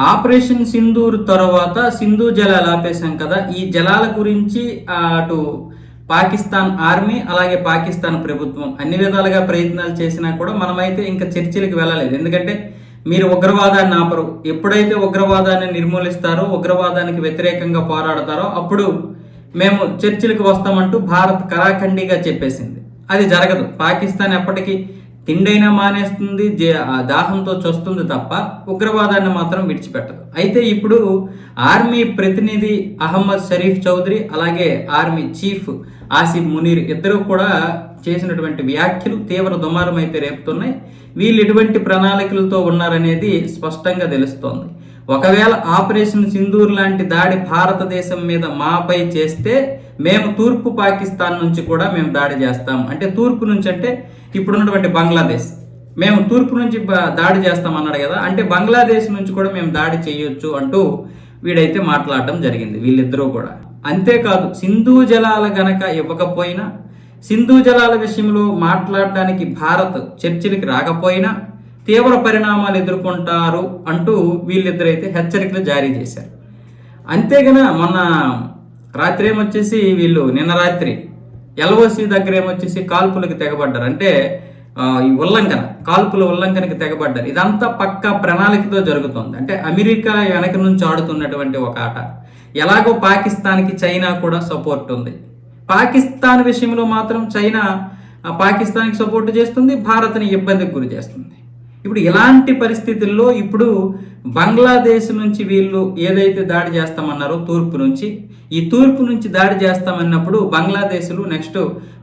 Operation Sindoor తర్వాత సింధు జలాలు ఆపేశాం కదా. ఈ జలాల గురించి అటు పాకిస్తాన్ ఆర్మీ అలాగే పాకిస్తాన్ ప్రభుత్వం అన్ని విధాలుగా ప్రయత్నాలు చేసినా కూడా మనమైతే ఇంకా చర్చలకు వెళ్ళలేదు. ఎందుకంటే మీరు ఉగ్రవాదాన్ని ఆపరు. ఎప్పుడైతే ఉగ్రవాదాన్ని నిర్మూలిస్తారో ఉగ్రవాదానికి వ్యతిరేకంగా పోరాడతారో అప్పుడు మేము చర్చలకు వస్తామంటూ భారత్ కరాఖండిగా చెప్పేసింది. అది జరగదు. పాకిస్తాన్ ఎప్పటికీ తిండైనా మానేస్తుంది జే- ఆ దాహంతో చస్తుంది తప్ప ఉగ్రవాదాన్ని మాత్రం విడిచిపెట్టదు. అయితే ఇప్పుడు ఆర్మీ ప్రతినిధి అహ్మద్ షరీఫ్ చౌదరి అలాగే ఆర్మీ చీఫ్ ఆసిఫ్ మునీర్ ఇద్దరు కూడా చేసినటువంటి వ్యాఖ్యలు తీవ్ర దుమారం అయితే రేపుతున్నాయి. వీళ్ళు ఎటువంటి ప్రణాళికలతో ఉన్నారనేది స్పష్టంగా తెలుస్తోంది. ఒకవేళ ఆపరేషన్ సింధూర్ లాంటి దాడి భారతదేశం మీద మాపై చేస్తే మేము తూర్పు పాకిస్తాన్ నుంచి కూడా మేము దాడి చేస్తాం. అంటే తూర్పు నుంచి అంటే ఇప్పుడున్నటువంటి బంగ్లాదేశ్. మేము తూర్పు నుంచి దాడి చేస్తాం అన్నాడు కదా. అంటే బంగ్లాదేశ్ నుంచి కూడా మేము దాడి చేయొచ్చు అంటూ వీడైతే మాట్లాడటం జరిగింది వీళ్ళిద్దరూ కూడా. అంతేకాదు సింధు జలాల గనక ఇవ్వకపోయినా సింధు జలాల విషయంలో మాట్లాడడానికి భారత్ చర్చలకి రాకపోయినా తీవ్ర పరిణామాలు ఎదుర్కొంటారు అంటూ వీళ్ళిద్దరైతే హెచ్చరికలు జారీ చేశారు. అంతేగాన మొన్న రాత్రి ఏమొచ్చేసి వీళ్ళు నిన్న రాత్రి ఎల్ఓసి దగ్గర ఏమొచ్చేసి కాల్పులకు తెగబడ్డారు. అంటే ఈ ఉల్లంఘన కాల్పుల ఉల్లంఘనకి తెగబడ్డారు. ఇదంతా పక్క ప్రణాళికతో జరుగుతుంది. అంటే అమెరికా వెనక నుంచి ఆడుతున్నటువంటి ఒక ఆట. ఎలాగో పాకిస్తాన్కి చైనా కూడా సపోర్ట్ ఉంది. పాకిస్తాన్ విషయంలో మాత్రం చైనా పాకిస్తాన్కి సపోర్ట్ చేస్తుంది భారత్ని ఇబ్బందికి గురి చేస్తుంది. ఇప్పుడు ఇలాంటి పరిస్థితుల్లో ఇప్పుడు బంగ్లాదేశ్ నుంచి వీళ్ళు ఏదైతే దాడి చేస్తామన్నారో తూర్పు నుంచి ఈ తూర్పు నుంచి దాడి చేస్తామన్నప్పుడు బంగ్లాదేశ్లు నెక్స్ట్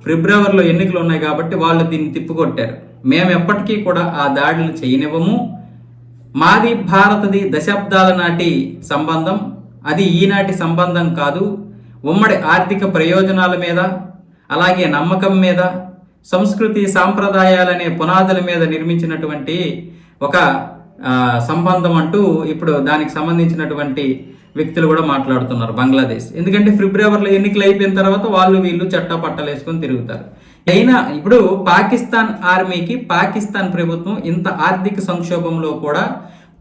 ఫిబ్రవరిలో ఎన్నికలు ఉన్నాయి కాబట్టి వాళ్ళు దీన్ని తిప్పుకొట్టారు. మేము ఎప్పటికీ కూడా ఆ దాడులు చేయనివ్వము. మాది భారతది దశాబ్దాల నాటి సంబంధం. అది ఈనాటి సంబంధం కాదు. ఉమ్మడి ఆర్థిక ప్రయోజనాల మీద అలాగే నమ్మకం మీద సంస్కృతి సాంప్రదాయాలనే పునాదుల మీద నిర్మించినటువంటి ఒక సంబంధం అంటూ ఇప్పుడు దానికి సంబంధించినటువంటి వ్యక్తులు కూడా మాట్లాడుతున్నారు బంగ్లాదేశ్. ఎందుకంటే ఫిబ్రవరిలో ఎన్నికలు అయిపోయిన తర్వాత వాళ్ళు వీళ్ళు చట్టా పట్టాలు వేసుకొని తిరుగుతారు. అయినా ఇప్పుడు పాకిస్తాన్ ఆర్మీకి పాకిస్తాన్ ప్రభుత్వం ఇంత ఆర్థిక సంక్షోభంలో కూడా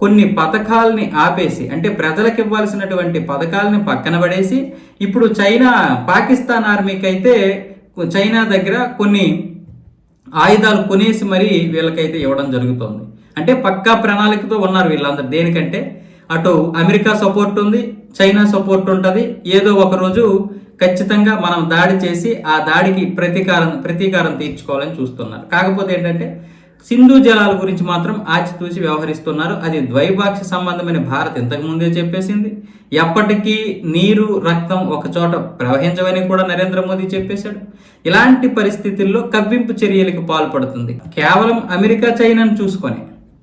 కొన్ని పథకాలని ఆపేసి అంటే ప్రజలకు ఇవ్వాల్సినటువంటి పథకాలని పక్కన పడేసి ఇప్పుడు చైనా పాకిస్తాన్ ఆర్మీకి అయితే చైనా దగ్గర కొన్ని ఆయుధాలు కొనేసి మరీ వీళ్ళకైతే ఇవ్వడం జరుగుతుంది. అంటే పక్కా ప్రణాళికతో ఉన్నారు వీళ్ళందరూ. దేనికంటే అటు అమెరికా సపోర్ట్ ఉంది చైనా సపోర్ట్ ఉంటుంది. ఏదో ఒక రోజు ఖచ్చితంగా మనం దాడి చేసి ఆ దాడికి ప్రతీకారం ప్రతీకారం తీర్చుకోవాలని చూస్తున్నారు. కాకపోతే ఏంటంటే సింధు జలాల గురించి మాత్రం ఆచితూచి వ్యవహరిస్తున్నారు. అది ద్వైపాక్ష సంబంధమైన భారత్ ఇంతకుముందే చెప్పేసింది. ఎప్పటికీ నీరు రక్తం ఒక చోట ప్రవహించవని కూడా నరేంద్ర మోదీ చెప్పేశాడు. ఇలాంటి పరిస్థితుల్లో కవ్వింపు చర్యలకు పాల్పడుతుంది. కేవలం అమెరికా చైనాను చూసుకొని.